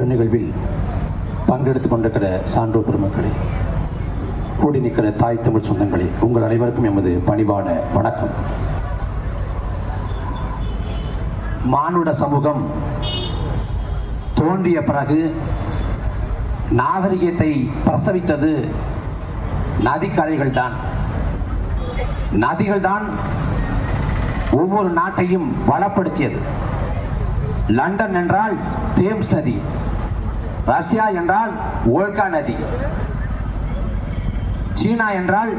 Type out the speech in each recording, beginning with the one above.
பெருநிகழ்வில் பங்கெடுத்து கொண்டிருக்கிற சான்றோர் பெருமக்களே கூடி நிற்கிற தாய் தமிழ் சொந்தங்களே உங்கள் அனைவருக்கும் எமது பணிவான வணக்கம். மானுட சமூகம் தோன்றிய பிறகு நாகரிகத்தை பிரசவித்தது நதிக்கரைகள் தான் நதிகள் தான் ஒவ்வொரு நாட்டையும் வளப்படுத்தியது. லண்டன் என்றால் தேம்ஸ் நதி. ரஷ்யா என்றால் ஓல்கா நதி. சீனா என்றால்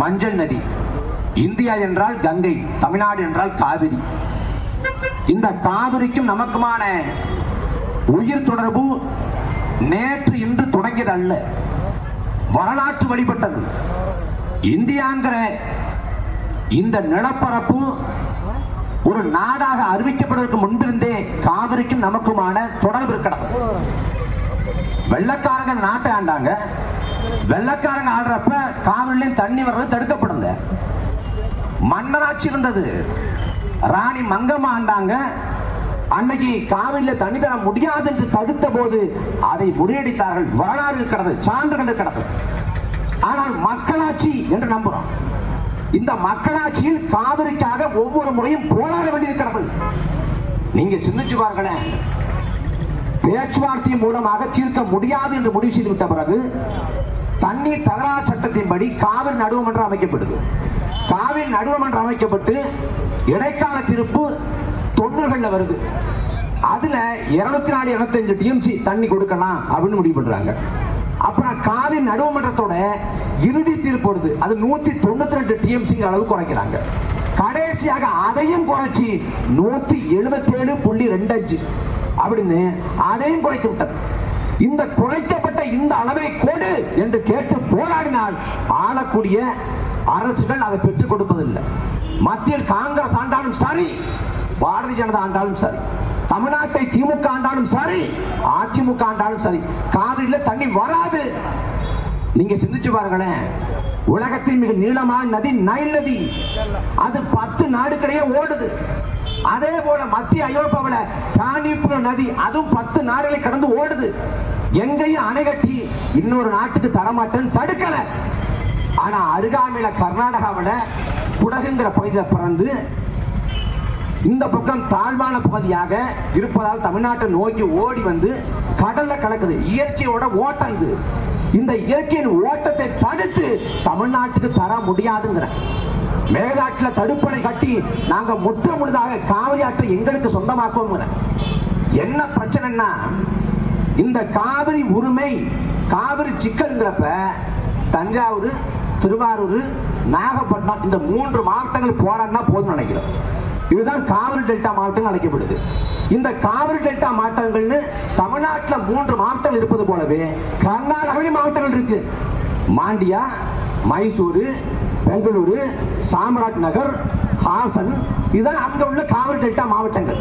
மஞ்சள் நதி. இந்தியா என்றால் கங்கை. தமிழ்நாடு என்றால் காவிரி. இந்த காவிரிக்கும் நமக்குமான உயிர் தொடர்பு நேற்று இன்று தொடங்கியது அல்ல வரலாற்று வழிபட்டது. இந்தியாங்கிற இந்த நிலப்பரப்பு ஒரு நாடாக அறிவிக்கப்படுவதற்கு முன்பிருந்தே காவிரிக்கும் நமக்குமான தொடர்பு இருக்கிறது. வெள்ளக்காரங்க நாட்டை ஆண்டாங்க. வெள்ளக்காரங்க ஆடுறப்ப காவிரிலையும் தண்ணி வர்றது தடுக்கப்படுங்க. மன்னராட்சி இருந்தது. ராணி மங்கம்மா ஆண்டாங்க. அன்னைக்கு காவிரியில தண்ணி தர முடியாது என்று தடுத்த போது அதை முறியடித்தார்கள். வரலாறு இருக்கிறது சான்றுகள் இருக்கிறது. ஆனால் மக்களாட்சி என்று நம்புறோம். இந்த மக்களாட்சியில் காவிரிக்காக ஒவ்வொரு முறையும் போராட வேண்டியிருக்கிறது. நீங்க சிந்திச்சு பாருங்களேன். பேச்சுவார்த்தை மூலமாக தீர்க்க முடியாது என்று முடிவு செய்துவிட்ட பிறகு தண்ணீர் தகராறு சட்டத்தின்படி காவிரி நடுவமன்றம் அமைக்கப்படுது. காவிரி நடுவமன்றம் அமைக்கப்பட்டு இடைக்கால தீர்ப்பு தொண்ணூறுகளில் வருது. அதுல இருநூத்தி நாலு இருபத்தஞ்சு டிஎம்சி தண்ணி கொடுக்கலாம் அப்படின்னு முடிவு பண்றாங்க. அப்புறம் காவிரி நடுவமன்றத்தோட இறுதி தீர்ப்பு வருது. அது நூத்தி தொண்ணூத்தி ரெண்டு டிஎம்சி அளவு குறைக்கிறாங்க. கடைசியாக அதையும் குறைச்சி நூத்தி எழுபத்தி ஏழு புள்ளி ரெண்டு அஞ்சு அப்படின்னு அதையும் குறைத்து விட்டது. இந்த குறைக்கப்பட்ட இந்த அளவை கோடு என்று கேட்டு போராடினால் ஆளக்கூடிய அரசுகள் அதை பெற்றுக் கொடுப்பதில்லை. மத்தியில் காங்கிரஸ் ஆண்டாலும் சரி பாரதிய ஜனதா ஆண்டாலும் சரி தமிழ்நாட்டை திமுக ஆண்டாலும் சரி அதிமுக ஆண்டாலும் சரி காவிரியில தண்ணி வராது. நீங்க சிந்திச்சு பாருங்களேன். உலகத்தின் மிக நீளமான நதி நைல் நதி. அது பத்து நாடுகளிடையே ஓடுது. அதே போல மத்திய ஐரோப்பாவில் காணிப்புரம் நதி அதுவும் பத்து நாடுகளை கடந்து ஓடுது. எங்கேயும் அணை கட்டி இன்னொரு நாட்டுக்கு தரமாட்டேன்னு தடுக்கல. ஆனா அருகாமையில கர்நாடகாவில் குடகுங்கிற பகுதியில் பிறந்து இந்த பக்கம் தாழ்வான பகுதியாக இருப்பதால் தமிழ்நாட்டை நோக்கி ஓடி வந்து கடல்ல கலக்குது. இயற்கையோட ஓட்டம் இது. இந்த இயற்கையின் ஓட்டத்தை தடுத்து தமிழ்நாட்டுக்கு தர முடியாதுங்கிற மேகதாட்டில் தடுப்பணை கட்டி நாங்க முற்ற முழுதாக காவிரி ஆற்றை எங்களுக்கு சொந்தமாக்குவோம் என்ன பிரச்சனைன்னா இந்த காவிரி உரிமை காவிரி சிக்கலுங்கிறப்ப தஞ்சாவூர் திருவாரூர் நாகப்பட்டினம் இந்த மூன்று மாவட்டங்கள் போராடினா போதும் நினைக்கிறோம். இதுதான் காவிரி டெல்டா மாவட்டங்கள் அழைக்கப்படுது. இந்த காவிரி டெல்டா மாவட்டங்கள்னு தமிழ்நாட்டில் மூன்று மாவட்டங்கள் இருப்பது போலவே கர்நாடகாவிலும் மாவட்டங்கள் இருக்கு. மாண்டியா மைசூரு பெங்களூரு சாம்ராட் நகர் ஹாசன் இதான் அங்க உள்ள காவிரி டெல்டா மாவட்டங்கள்.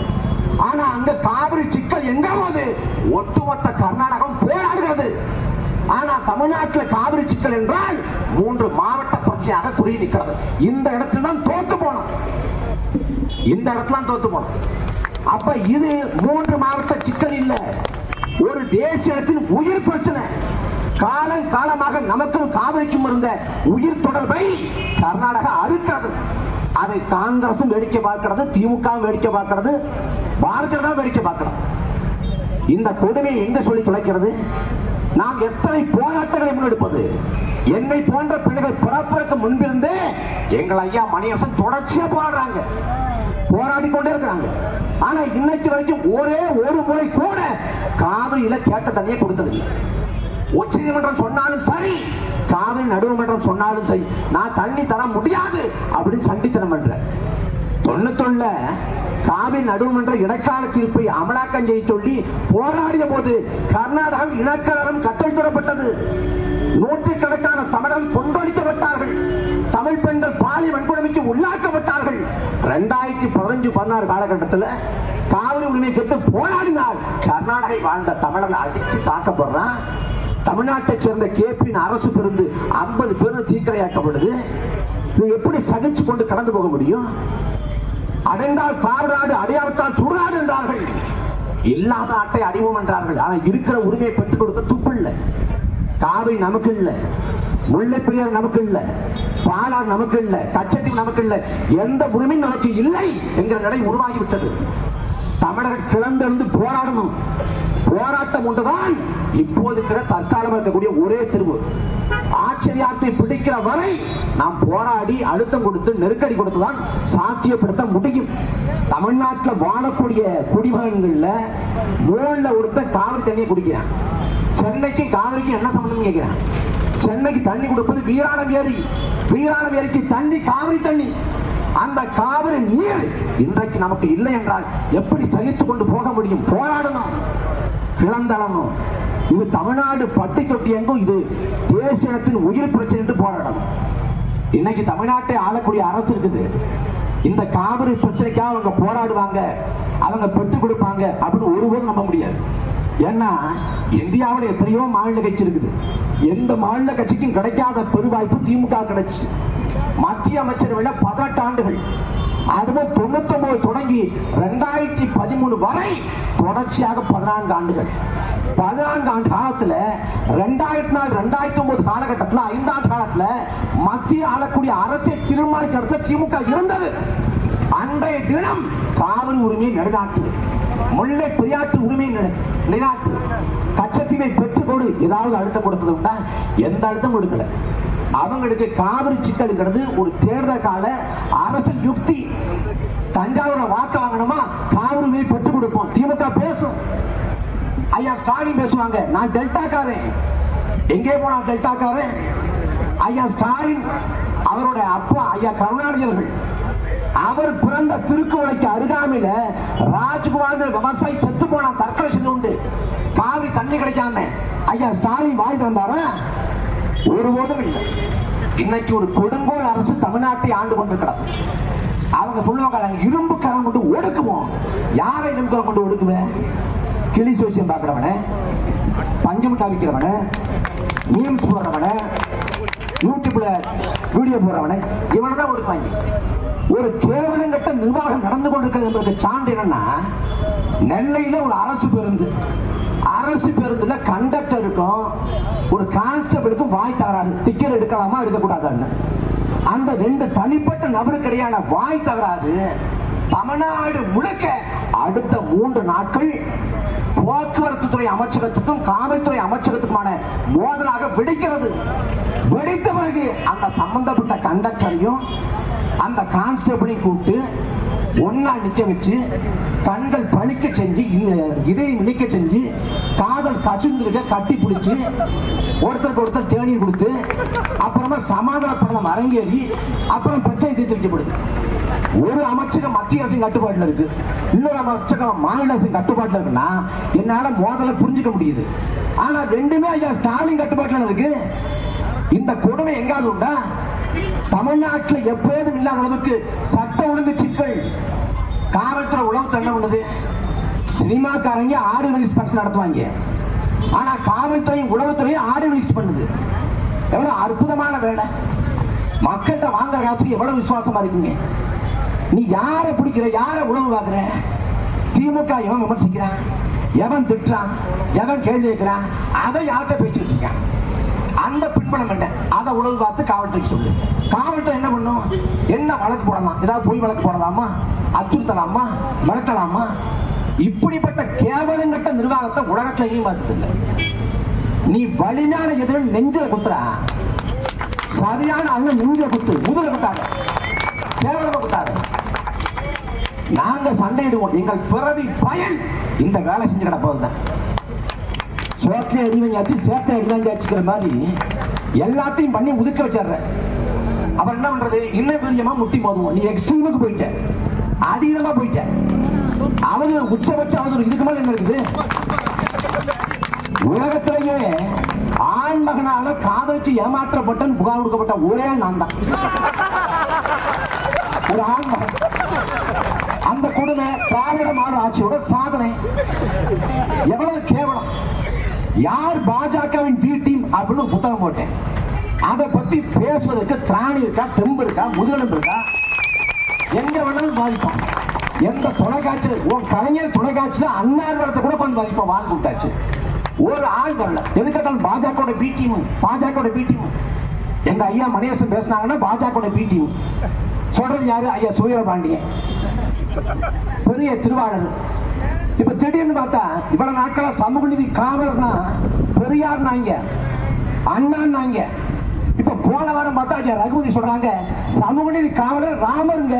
ஆனா அங்க காவிரி சிக்கல் எங்க போது ஒட்டுமொத்த கர்நாடகம் போராடுகிறது. ஆனா தமிழ்நாட்டில் காவிரி சிக்கல் என்றால் மூன்று மாவட்ட பிரச்சனையாக குறி நிற்கிறது. இந்த இடத்துல தான் தோத்து போனோம். இந்த இடத்துல தான் தோத்து போனோம். அப்ப இது மூன்று மாவட்ட சிக்கல் இல்லை. ஒரு தேசியத்தின் உயிர் பிரச்சனை. காலம் காலமாக நமக்கும் காவிரிக்கும் இருந்த உயிர் தொடர்பை கர்நாடகா அறுக்கிறது. அதை காங்கிரசும் வேடிக்கை பார்க்கிறது திமுகவும் வேடிக்கை பார்க்கிறது பாரதிய ஜனதா வேடிக்கை பார்க்கிறது. இந்த கொடுமையை எங்க சொல்லி துளைக்கிறது நாம் எத்தனை போராட்டங்களை முன்னெடுப்பது? என்னை போன்ற பிள்ளைகள் பிறப்பதற்கு முன்பிருந்தே எங்கள் ஐயா மணியரசன் தொடர்ச்சியா போராடுறாங்க. போராடி கொண்டே இருக்கிறாங்க. ஆனா இன்னைக்கு வரைக்கும் ஒரே ஒரு முறை கூட காவிரியில கேட்ட தண்ணியை கொடுத்தது உச்ச நீதிமன்றம் சொன்னாலும் சரி காவிரி நடுவுமன்றம் சொன்னாலும் சரி நான் தண்ணி தர முடியாது அப்படின்னு சண்டித்தனம் பண்றேன். தொண்ணூத்தொன்னுல காவிரி நடுவுமன்ற இடைக்கால தீர்ப்பை அமலாக்கம் செய்ய சொல்லி போராடிய போது கர்நாடகாவில் இனக்கலரம் கட்டளையிடப்பட்டது நூற்றுக்கணக்கான தமிழர்கள் கொண்டொழிக்கப்பட்டார்கள் தமிழ் பெண்கள் பாலிய வன்கொடுமைக்கு உள்ளாக்கப்பட்டார்கள். ரெண்டாயிரத்தி பதினஞ்சு பதினாறு காலகட்டத்தில் காவிரி உரிமை கேட்டு போராடினால் கர்நாடகை வாழ்ந்த தமிழர்கள் அடிச்சு தாக்கப்படுறான். தமிழ்நாட்டை சேர்ந்த கேபின் அரசு பிறந்து ஐம்பது பேரும் தீக்கிரையாக்கப்படுது. இது எப்படி சகிச்சு கொண்டு கடந்து போக முடியும்? அடைந்தால் தாழ்நாடு அடையாளத்தால் சுடுநாடு என்றார்கள். இல்லாத ஆட்டை அறிவோம் என்றார்கள். ஆனா இருக்கிற உரிமையை பெற்றுக் கொடுக்க துப்பு இல்லை காவிரி நமக்கு இல்லை முல்லை பெரியார் நமக்கு இல்லை பாலார் நமக்கு இல்லை கச்சத்தீவு நமக்கு இல்லை எந்த உரிமையும் நமக்கு இல்லை என்கிற நிலை உருவாகிவிட்டது. தமிழர்கள் கிளந்தெழுந்து போராடணும். போராட்டம் ஒன்றுதான். இப்போது இருக்கிற தற்காலம் இருக்கக்கூடிய ஒரே தீர்வு. ஆச்சரியார்த்தை பிடிக்கிற வரை நாம் போராடி அழுத்தம் கொடுத்து நெருக்கடி கொடுத்துதான் சாத்தியப்படுத்த முடியும். தமிழ்நாட்டில் வாழக்கூடிய குடிமகன்கள்ல மூணுல ஒருத்த காவிரி தண்ணியை குடிக்கிறான். சென்னைக்கும் காவிரிக்கும் என்ன சம்பந்தம் கேட்கிறான். சென்னைக்கு தண்ணி கொடுப்பது வீராணம் ஏரி. வீராணம் ஏரிக்கு தண்ணி காவிரி தண்ணி. அந்த காவிரி நீர் இன்றைக்கு நமக்கு இல்லை என்றால் எப்படி சகித்துக் கொண்டு போக முடியும்? போராடணும். இளந்தளனும் இது தமிழ்நாடு பட்டி தொட்டி எங்கும் இது தேசிய உயிர் பிரச்சனை என்று போராடணும் இன்னைக்கு தமிழ்நாட்டை ஆளக்கூடிய அரசு இருக்குது. இந்த காவிரி பிரச்சனைக்காக அவங்க போராடுவாங்க அவங்க பெற்றுக் கொடுப்பாங்க அப்படின்னு ஒருபோதும் நம்ப முடியாது. ஏன்னா இந்தியாவில் எத்தனையோ மாநில கட்சி இருக்குது. எந்த மாநில கட்சிக்கும் கிடைக்காத பெருவாய்ப்பு திமுக கிடைச்சு. மத்திய அமைச்சரவையில பதினெட்டு ஆண்டுகள் அதுவும் தொண்ணூத்தி ஒன்பது தொடங்கி ரெண்டாயிரத்தி பதிமூணு வரை தொடர்ச்சியாக பதினான்கு ஆண்டுகள். பதினான்கு ஆண்டு காலத்துல ரெண்டாயிரத்தி நாலு ரெண்டாயிரத்தி ஒன்பது காலகட்டத்தில் ஐந்தாண்டு காலத்துல மத்திய ஆளக்கூடிய அரசை தீர்மானிக்கிற இடத்துல திமுக இருந்தது. அன்றைய தினம் காவிரி உரிமையை நிலைநாட்டு முல்லை பெரியாற்று உரிமையை நிலைநாட்டு கச்சத்தீவை பெற்றுக் கொடு ஏதாவது அழுத்தம் கொடுத்தது உண்டா? எந்த அழுத்தம் கொடுக்கல. அவங்களுக்கு காவிரி சிக்கலுங்கிறது ஒரு தேர்தல் கால அரசியல் யுக்தி. தஞ்சாவூர் வாக்கு வாங்கணுமா? காவிரி பெற்றுக் கொடுப்போம். திமுக பேசும். ஐயா ஸ்டாலின் பேசுவாங்க. நான் டெல்டாக்காரன். எங்கே போனா டெல்டாக்காரன்? ஐயா ஸ்டாலின் அவரோட அப்பா ஐயா கருணாநிதி அவர்கள். அவர் பிறந்த திருக்குவளைக்கு அருகாமையில ராஜ்குமார் விவசாயி செத்து போனா தற்கொலை செய்து உண்டு காவிரி தண்ணி கிடைக்காம. ஐயா ஸ்டாலின் வாய் திறந்தாரா? ஒருபோதும் இல்லை. இன்னைக்கு ஒரு கொடுங்கோல் அரசு தமிழ்நாட்டை ஆண்டு கொண்டிருக்கிறது. அவங்க சொல்லுவாங்க இரும்பு கரம் கொண்டு ஒடுக்குவோம். யாரை இரும்பு கரம் கொண்டு ஒடுக்குவேன் கிளி சோசியம் பார்க்கிறவன பஞ்சமுட்டா விற்கிறவன மீம்ஸ் போடுறவன யூடியூப்ல வீடியோ போடுறவன இவனை தான் ஒடுக்குவாங்க. ஒரு கேவலங்கட்ட நிர்வாகம் நடந்து கொண்டிருக்கிறது என்பதற்கு சான்று என்னன்னா நெல்லையில ஒரு அரசு பேருந்து. அரசு பேருந்துல கண்டக்டருக்கும் ஒரு கான்ஸ்டபிளுக்கும் வாய் தகராறு டிக்கெட் எடுக்கலாமா எடுக்கக்கூடாதுன்னு. அந்த ரெண்டு தனிப்பட்ட நபருக்கிடையான வாய் தகராறு தமிழ்நாடு முழுக்க அடுத்த மூன்று நாட்கள் போக்குவரத்து துறை அமைச்சகத்துக்கும் காவல்துறை அமைச்சகத்துக்குமான மோதலாக வெடிக்கிறது. வெடித்த பிறகு அந்த சம்பந்தப்பட்ட கண்டக்டரையும் அந்த கான்ஸ்டபிளையும் கூப்பிட்டு ஒன்னா நிக்க வச்சு கண்கள் பழிக்க செஞ்சு இதயம் இழிக்க செஞ்சு காதல் கசுந்திருக்க கட்டி பிடிச்சி ஒருத்தருக்கு ஒருத்தர் தேநீர் கொடுத்து அப்புறமா சமாதான சமாதானப்படலம் அரங்கேறி அப்புறம் பிரச்சனை தீர்த்து வைக்கப்படுது ஒரு அமைச்சகம் மத்திய அரசின் கட்டுப்பாட்டில் இருக்கு. இன்னொரு அமைச்சகம் மாநில அரசின் கட்டுப்பாட்டில் இருக்குன்னா என்னால மோதலை புரிஞ்சுக்க முடியுது. ஆனா ரெண்டுமே ஐயா ஸ்டாலின் கட்டுப்பாட்டில் இருக்கு. இந்த கொடுமை எங்காவது உண்டா? தமிழ்நாட்டில் எப்போதும் இல்லாத அளவுக்கு சட்ட ஒழுங்கு சிக்கல். காவல்துறை உளவு தள்ள உள்ளது. சினிமாக்காரங்க ஆடியோ ரிலீஸ் ஃபங்க்ஷன் நடத்துவாங்க. ஆனா காவல்துறையும் உளவுத்துறையும் ஆடியோ ரிலீஸ் பண்ணுது. எவ்வளவு அற்புதமான வேலை. மக்கள்கிட்ட வாங்குற காசுக்கு எவ்வளவு விசுவாசமா இருக்குங்க. நீ யாரை பிடிக்கிற யாரை உழவு பார்க்குற? திமுக எவன் விமர்சிக்கிறான்? எவன் திட்டுறான்? எவன் கேள்வி கேட்கிறான்? அதை யார்கிட்ட பேசிட்டு இருக்கான்? அந்த பின்பணம் என்ன? அதை உணவு பார்த்து காவல்துறைக்கு சொல்லு காவல்துறை என்ன பண்ணும்? என்ன வழக்கு போடலாம்? ஏதாவது பொய் வழக்கு போடலாமா? அச்சுறுத்தலாமா? மிரட்டலாமா? இப்படிப்பட்ட கேவலங்கட்ட நிர்வாகத்தை உலகத்துல எங்கேயும் பார்த்ததில்லை நீ வலிமையான எதிரும் நெஞ்சில குத்துறா. சரியான அண்ணன் நெஞ்சில குத்து. முதுல குத்தாத. கேவலமா குத்தாத. நாங்க சண்டையிடுவோம். எங்கள் பிறவி பயன் இந்த வேலை செஞ்சு கிடப்பது தான் சோத்துல அடிவஞ்சாச்சு சேத்த அடிவஞ்சாச்சுக்கிற மாதிரி எல்லாத்தையும் பண்ணி உதுக்க வச்சிடுறேன். அப்புறம் என்ன பண்றது? இன்னும் வீரியமா முட்டி மோதுவோம். நீ எக்ஸ்ட்ரீமுக்கு போயிட்ட. அதீதமா போயிட்ட. அவங்க உச்சபட்ச அவதூறு இதுக்கு மேல என்ன இருக்குது? உலகத்திலேயே ஆண் மகனால காதலிச்சு ஏமாற்றப்பட்டன்னு புகார் கொடுக்கப்பட்ட ஒரே நான் தான். ஒரு ஆண் மகன். அந்த கொடுமை திராவிட மாநில ஆட்சியோட சாதனை. எவ்வளவு கேவலம். யார் பாஜகவின் வீட்டு அப்படின்னு புத்தகம் போட்டேன். அதை பத்தி பேசுவதற்கு திராணி இருக்கா தெம்பு இருக்கா முதுகெலும்பு இருக்கா? எங்க வேணாலும் பாதிப்போம் எந்த தொலைக்காட்சி உன் கலைஞர் தொலைக்காட்சியில அன்னார்வலத்தை கூட கொஞ்சம் பாதிப்போம் வாங்க விட்டாச்சு ஒரு ஆள் வரல. எது கேட்டாலும் Bajaka B team Bajaka B team எங்க ஐயா மணியரசன் பேசினாங்கன்னா பாஜக பி டீம் சொல்றது யாரு? ஐயா சுயரபாண்டியன் பெரிய திருவாளர். இப்ப திடீர்னு பார்த்தா இவ்வளவு நாட்களா சமூக நீதி காவலர்னா பெரியார்னாங்க அண்ணான்னாங்க. இப்ப போன வாரம் பார்த்தா ரகுபதி சொல்றாங்க சமூக நீதி காவலர் ராமருங்க.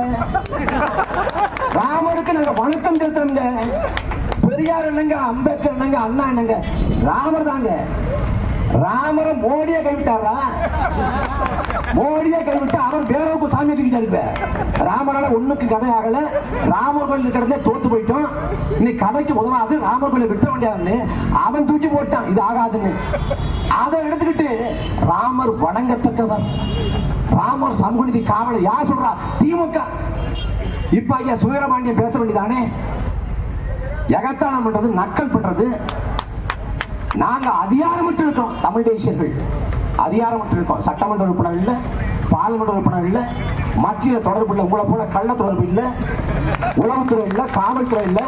ராமருக்கு நாங்க வணக்கம் செலுத்துறோங்க பெரியார் என்னங்க அம்பேத்கர் என்னங்க அண்ணா என்னங்க? ராமர் தாங்க. ராமரை மோடியை கைவிட்டாரா? மோடியை கைவிட்டு அவர் வேறவுக்கு சாமி தூக்கிட்டு இப்ப ராமரால ஒண்ணுக்கு கதை ஆகல. ராமர் கோயில் இருக்கிறதே தோத்து போயிட்டோம் இன்னைக்கு கதைக்கு உதவாது. ராமர் கோயிலை விட்ட வேண்டியாருன்னு அவன் தூக்கி போட்டான். இது ஆகாதுன்னு. அதை எடுத்துக்கிட்டு ராமர் வணங்கத்தக்கவர். ராமர் சமூகநீதி காவலர். யார் சொல்றா? திமுக. இப்ப ஐயா சுயரபாண்டியன் பேச வேண்டியதானே? எகத்தாளம் பண்றது நக்கல் பண்றது. நாங்க அதிகாரமிட்டு இருக்கோம் தமிழ் தேசியர்கள். அதிகாரம் இருக்கும் சட்டமன்ற உறுப்பினர் இல்ல பாராளுமன்ற உறுப்பினர் இல்ல மத்திய தொடர்பு இல்லை உங்களை போல கள்ள தொடர்பு இல்ல உளவுத்துறை இல்ல காவல்துறை இல்ல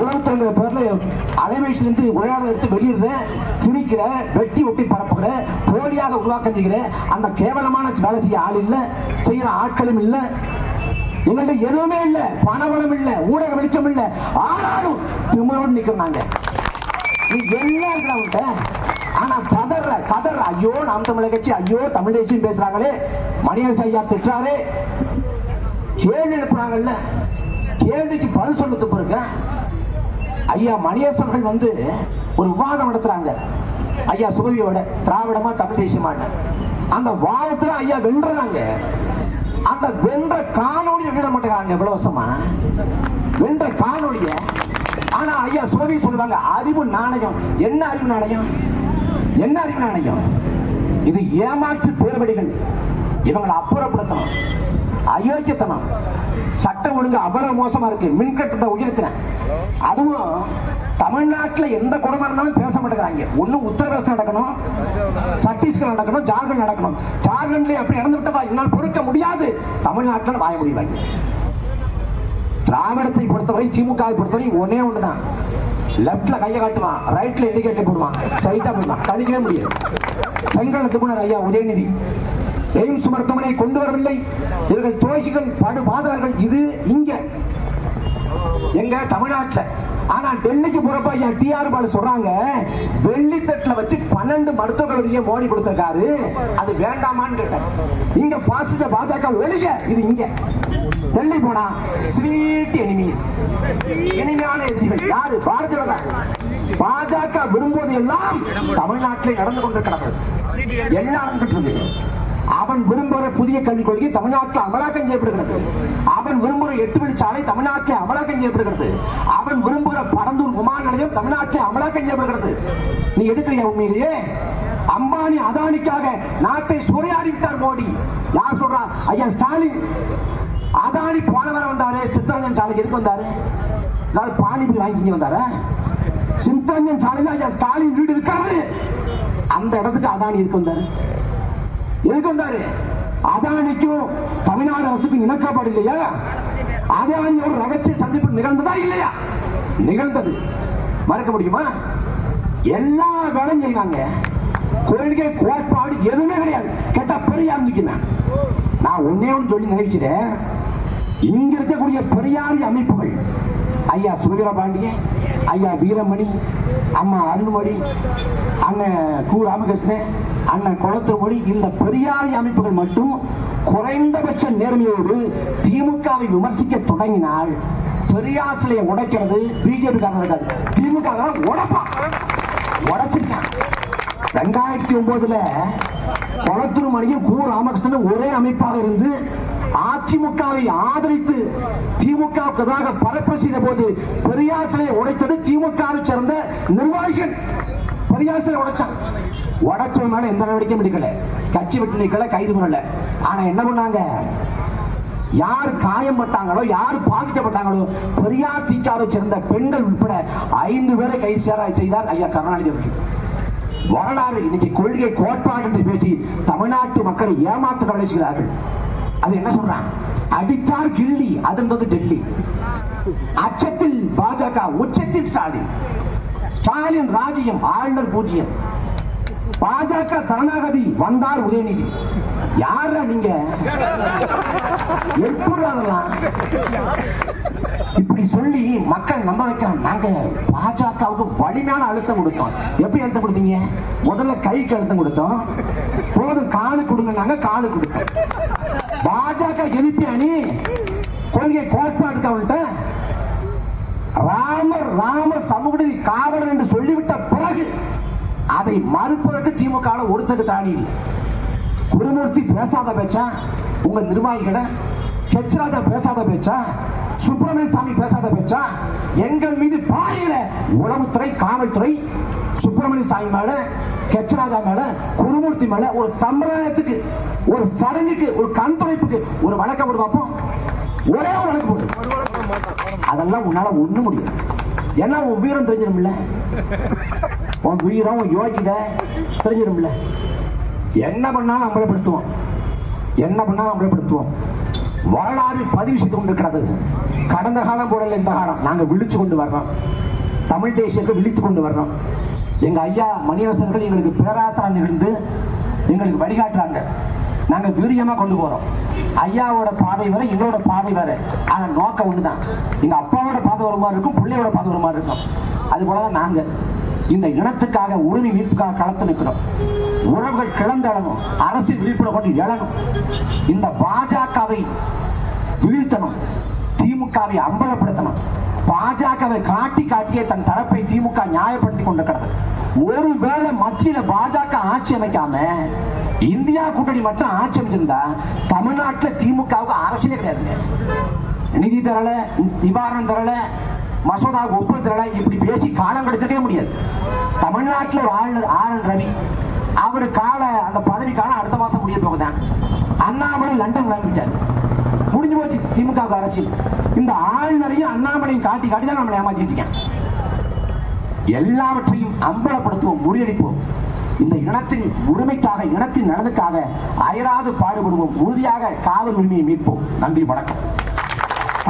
உளவுத்துறைங்கிற பேர்ல அலைபேசியிலிருந்து உரையாடல் எடுத்து வெளியிடுற திணிக்கிற வெட்டி ஒட்டி பரப்புகிற போலியாக உருவாக்க செய்கிற அந்த கேவலமான வேலை செய்ய ஆள் இல்லை செய்யற ஆட்களும் இல்லை. எங்கள்கிட்ட எதுவுமே இல்லை பணபலம் இல்லை ஊடக வெளிச்சம் இல்லை. ஆனாலும் திமுறோடு நிற்கிறாங்க நீ எல்லாம் இருக்கா உன்கிட்ட. ஆனா கதற கதற ஐயோ நாம் தமிழக கட்சி ஐயோ தமிழ் தேசியம் பேசுறாங்களே. மணியரசு ஐயா திட்டாரே கேள்வி எழுப்புறாங்கல்ல. கேள்விக்கு பதில் சொல்ல பிறகு ஐயா மணியரசர்கள் வந்து ஒரு விவாதம் நடத்துறாங்க. ஐயா சுகவியோட திராவிடமா தமிழ் தேசியமான அந்த வாதத்துல ஐயா வென்றாங்க அந்த வென்ற காணொலியை விட மாட்டேங்கிறாங்க இவ்வளவு வருஷமா. வென்ற காணொலியை ஆனா ஐயா சுரவி சொல்லுவாங்க அறிவு நாணயம். என்ன அறிவு நாணயம்? என்ன அறிவு நாணயம்? இது ஏமாற்று பேர்வழிகள். இவங்களை அப்புறப்படுத்தணும். அயோக்கியத்தனம். சட்ட ஒழுங்கு அவ்வளவு மோசமா இருக்கு. மின்கட்டத்தை உயர்த்தினேன். அதுவும் தமிழ்நாட்டுல எந்த குடும்பம் இருந்தாலும் பேச மாட்டேங்கிறாங்க. ஒண்ணு உத்தரப்பிரதேசம் நடக்கணும் சத்தீஸ்கர் நடக்கணும் ஜார்க்கண்ட் நடக்கணும். ஜார்க்கண்ட்லேயே அப்படி நடந்து விட்டதா என்னால் பொறுக்க முடியாது. தமிழ்நாட்டில் வாய முடிவாங்க திராவிடத்தை பொறுத்தவரை திமுகவை பொறுத்தவரை ஒன்னே ஒண்ணுதான். லெப்ட்ல கையை காட்டுவான் ரைட்ல இண்டிகேட்டர் போடுவான் ஸ்ட்ரைட்டா போடுவான் தடுக்கவே முடியாது. செங்கல் துகுணர் ஐயா உதயநிதி. எய்ம்ஸ் மருத்துவமனை கொண்டு வரவில்லை. இவர்கள் துரோகிகள் படு பாதகர்கள் இது இங்க. எங்க தமிழ்நாட்டுல? ஆனா டெல்லிக்கு போறப்ப என் டிஆர் பாலு சொல்றாங்க வெள்ளித்தட்டுல வச்சு பன்னெண்டு மருத்துவ கல்லூரியை மோடி கொடுத்திருக்காரு. அது வேண்டாமான்னு கேட்டார். இங்க பாசிச பாஜக ஒழிக இது இங்க. டெல்லி போனா ஸ்வீட் எனிமீஸ் இனிமையான எதிரிகள் யாரு? பாரதிய ஜனதா. பாஜக விரும்புவது எல்லாம் தமிழ்நாட்டிலே நடந்து கொண்டிருக்கிறது. எல்லாம் நடந்துட்டு இருக்கு அவன் விரும்புகிற புதிய கல்விக் கொள்கை தமிழ்நாட்டில் அமலாக்கம் செய்யப்படுகிறது. அவன் விரும்புகிற எட்டு வழிச்சாலை தமிழ்நாட்டில் அமலாக்கம் செய்யப்படுகிறது. அவன் விரும்புகிற பரந்தூர் விமான நிலையம் தமிழ்நாட்டில் அமலாக்கம் செய்யப்படுகிறது. நீ எதுக்குறியா உண்மையிலேயே? அம்பானி அதானிக்காக நாட்டை சூறையாடி விட்டார் மோடி. யார் சொல்றா? ஐயா ஸ்டாலின். அதானி போன வர வந்தாரு. சித்தரஞ்சன் சாலைக்கு எதுக்கு வந்தாரு? அதாவது பானிபுரி வாங்கிங்க வந்தாரு? சித்தரஞ்சன் சாலையில் ஐயா ஸ்டாலின் வீடு இருக்காது. அந்த இடத்துக்கு அதானி இருக்கு வந்தாரு? எதுக்கு வந்தாரு அதானிக்கும் தமிழ்நாடு அரசுக்கும் இணக்கப்பாடு இல்லையா அதானியோட ரகசிய சந்திப்பு நிகழ்ந்ததா இல்லையா? நிகழ்ந்தது. மறக்க முடியுமா? எல்லா வேலையும் செய்வாங்க. கொள்கை கோட்பாடு எதுவுமே கிடையாது. கேட்டா பெரியார் நிக்கிறேன் நான் ஒன்னே ஒன்று சொல்லி நினைக்கிறேன் இங்க இருக்கக்கூடிய பெரியாரி அமைப்புகள் ஐயா சுரவீரபாண்டியன் ஐயா வீரமணி அம்மா அருள்மொழி அண்ணன் கு ராமகிருஷ்ணன் அண்ணன் குளத்துமொழி இந்த பெரியாரை அமைப்புகள் மட்டும் குறைந்தபட்ச நேர்மையோடு திமுகவை விமர்சிக்க தொடங்கினால் பெரியார் சிலையை உடைக்கிறது பிஜேபி காரணம் திமுக உடைப்பான் உடைச்சிருக்கான். ரெண்டாயிரத்தி ஒன்பதுல குளத்தூர் மணியும் கு ராமகிருஷ்ணன் ஒரே அமைப்பாக இருந்து அதிமுகவை ஆதரித்து திமுகவுக்கு எதிராக பரப்பு செய்த போது பெரியார் சிலையை உடைத்தது திமுகவை சேர்ந்த நிர்வாகிகள். பெரியார் சிலை உடைச்சான். உடைச்சவன் மேல எந்த நடவடிக்கையும் எடுக்கல. கட்சி விட்டு நிக்கல கைது பண்ணல. ஆனா என்ன பண்ணாங்க? யார் காயம்பட்டாங்களோ யார் பாதிக்கப்பட்டாங்களோ பெரியார் தீக்காவை சேர்ந்த பெண்கள் உட்பட ஐந்து பேரை கைது சேர செய்தார் ஐயா கருணாநிதி அவர்கள். வரலாறு இன்னைக்கு கொள்கை கோட்பாடு என்று பேசி தமிழ்நாட்டு மக்களை ஏமாற்ற வேலை செய்கிறார்கள். அது என்ன சொல்றான் அடித்தார் கிள்ளி அதன்பது டெல்லி. அச்சத்தில் பாஜக உச்சத்தில் ஸ்டாலின். ஸ்டாலின் ராஜ்யம் ஆளுநர் பூஜ்யம் பாஜக சரணாகதி வந்தார் உதயநிதி. யாரா நீங்க? எப்படிலாம் இப்படி சொல்லி மக்கள் நம்ப வைக்கலாம் நாங்க பாஜகவுக்கு வலிமையான அழுத்தம் கொடுத்தோம். எப்படி அழுத்தம் கொடுத்தீங்க? முதல்ல கைக்கு அழுத்தம் கொடுத்தோம். போதும் காலு கொடுங்க காலு கொடுத்தோம். பாஜக எதிர்ப்பு அணி கொள்கை கோட்பாடு அவன்கிட்ட ராமர் ராமர் சமூகநீதி காவலர் என்று சொல்லிவிட்ட அதை மறுப்பதற்கு திமுக ஒருத்தருக்கு தாணி இல்லை. குருமூர்த்தி பேசாத பேச்சா? உங்க நிர்வாகிகளை ஹெச்ராஜா பேசாத பேச்சா? சுப்பிரமணிய சாமி பேசாத பேச்சா? எங்கள் மீது பாயில உளவுத்துறை காவல்துறை சுப்பிரமணிய சாமி மேல ஹெச்ராஜா மேல குருமூர்த்தி மேல ஒரு சம்பிரதாயத்துக்கு ஒரு சடங்குக்கு ஒரு கண்துடைப்புக்கு ஒரு வழக்கம் போட்டு பார்ப்போம். ஒரே ஒரு வழக்கு போட்டு அதெல்லாம் உன்னால ஒண்ணு முடியும் ஏன்னா உன் வீரம் தெரிஞ்சிடும்ல. உன் உயிரும் உன் யோகித தெரிஞ்சிடும்ல என்ன பண்ணாலும் அம்பலப்படுத்துவோம் என்ன பண்ணாலும் அம்பலப்படுத்துவோம் வரலாறு பதிவு செய்து கொண்டிருக்கிறது. கடந்த காலம் போடல இந்த காலம். நாங்கள் விழிச்சு கொண்டு வர்றோம். தமிழ் தேசியத்தை விழித்து கொண்டு வர்றோம். எங்கள் ஐயா மணியரசர்கள் எங்களுக்கு பேராசராக இருந்து எங்களுக்கு வழிகாட்டுறாங்க. நாங்கள் வீரியமாக கொண்டு போகிறோம் ஐயாவோட பாதை வேறு எங்களோட பாதை வேறு. ஆனால் நோக்கம் ஒன்று தான் எங்கள் அப்பாவோட பாதை ஒரு மாதிரி இருக்கும் பிள்ளையோட பாதை ஒரு மாதிரி இருக்கும். அது போலதான் நாங்கள் இந்த இனத்துக்காக உரிமை மீட்புக்காக களத்து நிற்கிறோம் உறவுகள் கிளந்தளணும் அரசியல் விழிப்புணர்வு கொண்டு எழணும். இந்த பாஜகவை வீழ்த்தணும். திமுகவை அம்பலப்படுத்தணும். பாஜகவை காட்டி காட்டியே தன் தரப்பை திமுக நியாயப்படுத்தி கொண்டிருக்கிறது. ஒருவேளை மத்தியில பாஜக ஆட்சி அமைக்காம இந்தியா கூட்டணி மட்டும் ஆட்சி அமைச்சிருந்தா தமிழ்நாட்டுல திமுகவுக்கு அரசியலே கிடையாதுங்க. நிதி தரல நிவாரணம் தரல மசோதாவுக்கு ஒப்புதல் இப்படி பேசி காலம் கடத்தவே முடியாது. தமிழ்நாட்டுல வாழ்ந்த ஆர் என் ரவி. அவர் கால அந்த பதவி காலம் அடுத்த மாசம் முடிய போகுதான் அண்ணாமலை லண்டன் கிளம்பிட்டார். முடிஞ்சு போச்சு திமுக அரசியல். இந்த ஆளுநரையும் அண்ணாமலையும் காட்டி காட்டி தான் நம்மளை ஏமாத்திட்டு இருக்கேன். எல்லாவற்றையும் அம்பலப்படுத்துவோம் முறியடிப்போம். இந்த இனத்தின் உரிமைக்காக இனத்தின் நலனுக்காக அயராது பாடுபடுவோம். உறுதியாக காவல் உரிமையை மீட்போம். நன்றி வணக்கம்.